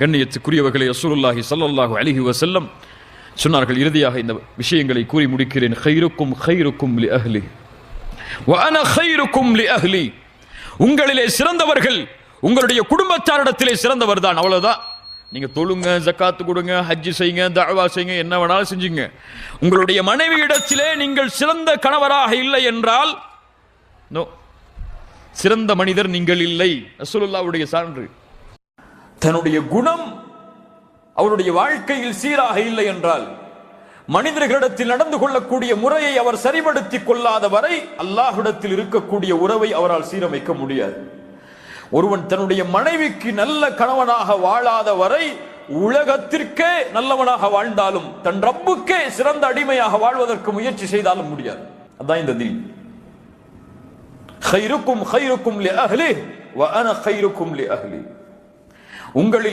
கண்ணியத்துக்குரியவர்களை ரசூலுல்லாஹி ஸல்லல்லாஹு அலிஹி வசல்லம் சொன்னார்கள் இறுதியாக இந்த விஷயங்களை கூறி முடிக்கிறேன். ஹைருக்கும் ஹைருக்கும் லி அஹ்லி. வன ஹைருக்கும் லி அஹ்லி. உங்களிலே சிறந்தவர்கள் உங்களுடைய குடும்பத்தாரிடத்திலே சிறந்தவர் தான். அவ்வளோதான் நீங்கள் தொழுங்க ஜக்காத்து கொடுங்க ஹஜ்ஜு செய்யுங்க தஅவா செய்யுங்க என்ன வேணாலும் செஞ்சுங்க. உங்களுடைய மனைவி இடத்திலே நீங்கள் சிறந்த கணவராக இல்லை என்றால் நோ. சிறந்த மனிதர் நீங்கள் இல்லை. அசுலுல்லாவுடைய சான்று. தன்னுடைய குணம் அவருடைய வாழ்க்கையில் சீராக இல்லை என்றால் மனிதர்களிடத்தில் நடந்து கொள்ளக்கூடிய முறையை அவர் சரிபடுத்திக் கொள்ளாத வரை அல்லாஹ்விடத்தில் இருக்கக்கூடிய உறவை அவரால் சீரமைக்க முடியாது ஒருவன் தன்னுடைய மனைவிக்கு நல்ல கணவனாக வாழாத வரை உலகத்திற்கே நல்லவனாக வாழ்ந்தாலும் தன் ரப்புக்கே சிறந்த அடிமையாக வாழ்வதற்கு முயற்சி செய்தாலும் முடியாது அதான் இந்த தீன் خيركم خيركم لأهله وأنا خيركم لأهلي உங்களில்